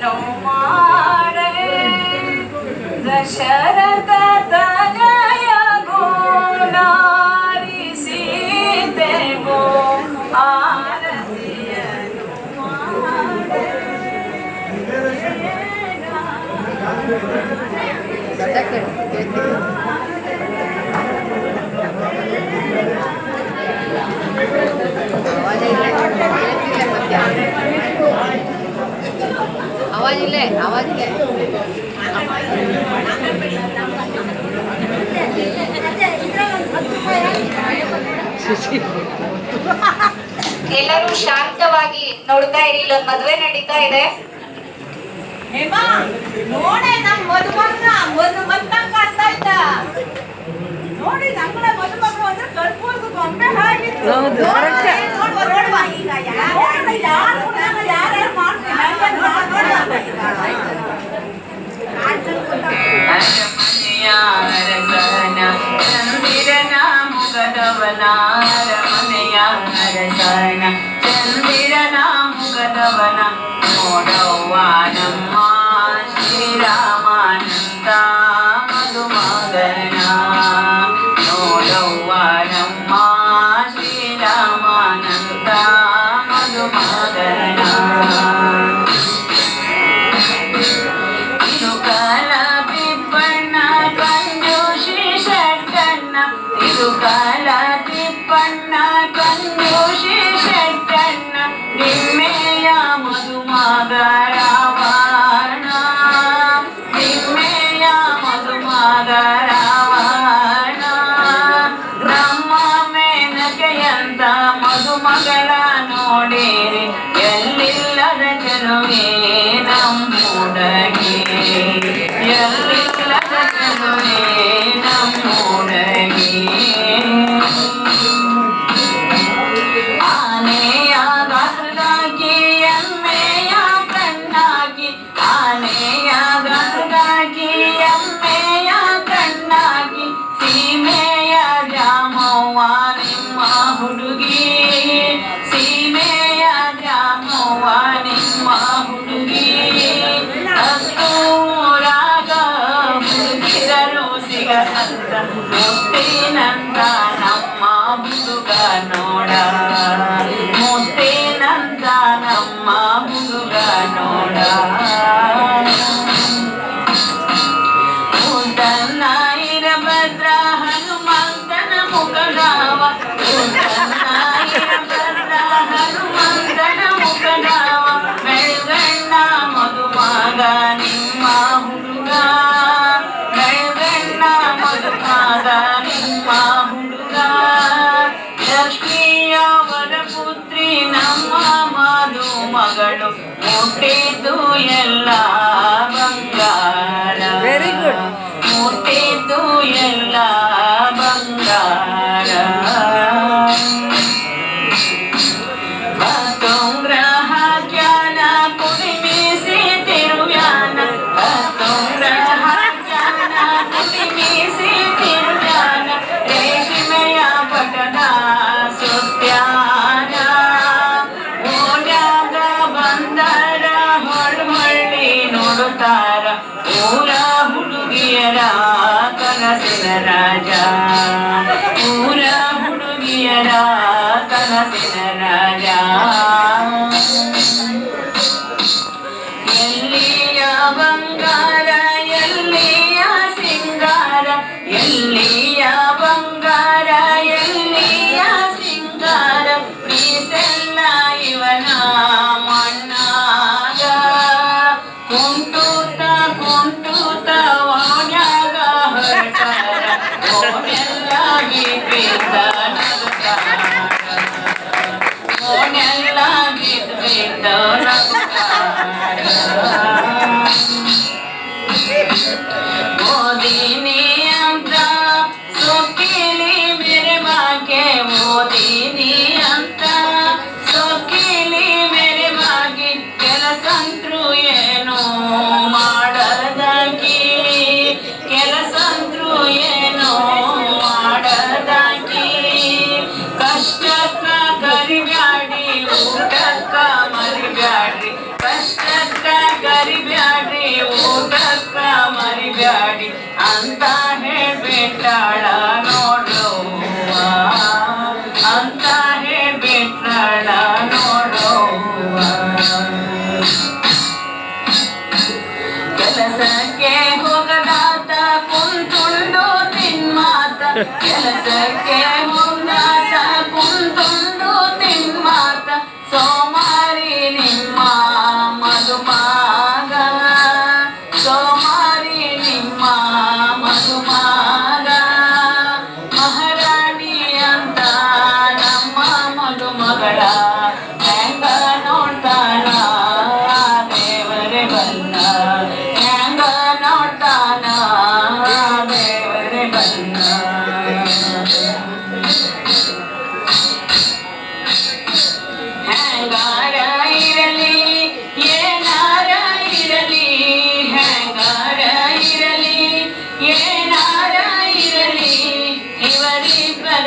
no. ಎಲ್ಲರೂ ಶಾಂತವಾಗಿ ನೋಡ್ತಾ ಇರಿ ಇಲ್ಲೊಂದು ಮದುವೆ ನಡೀತಾ ಇದೆ. ನೋಡೆ ನಮ್ ಮದುಮಗ ಒಂದು ಮದ್ಮಗ್ ಇದ್ದ. ನೋಡಿ ನಮ್ಮ ಮದುಮಗ್ನ ಅಂದ್ರೆ ಕರ್ಪೂರ್ದು ಗೊಂಬೆ ಹಾಗಿತ್ತು. ಎಂತ ಮಧುಮಗಳ ನೋಡೇರಿ ಎಲ್ಲಿಲ್ಲದ ಜನುವೇನ? ನಮ್ಮ ಮದು ಮಗಳು ಹುಟ್ಟಿದ್ದು ಎಲ್ಲ ಬಂಗಾರ. ಹುಡುಗಿಯರ ಕನಸಿನ ರಾಜ ಊರ ಹುಡುಗಿಯರ ಕನಸಿನ ರಾಜ ಎಲ್ಲಿಯ ಬಂಗಾರ ಕೋಣೆಲ್ಲಾಗಿರ್ಬೇಕ ಅಂತ ಹೇಳ್ಬಿಟ್ಟಾಳ ನೋಡುವ. ಅಂತ ಹೇಳ್ಬಿಟ್ಟಾಳ ನೋಡುವ. ಕೆಲಸಕ್ಕೆ ಹೋಗದಾತ ಕುಂತುಂಡು ತಿನ್ಮಾತ. ಕೆಲಸಕ್ಕೆ ಹೋಗದಾತ ಕುಂತುಂಡು ತಿನ್ಮಾತ. ಸೋಮಾರಿ ನಿಮ್ಮ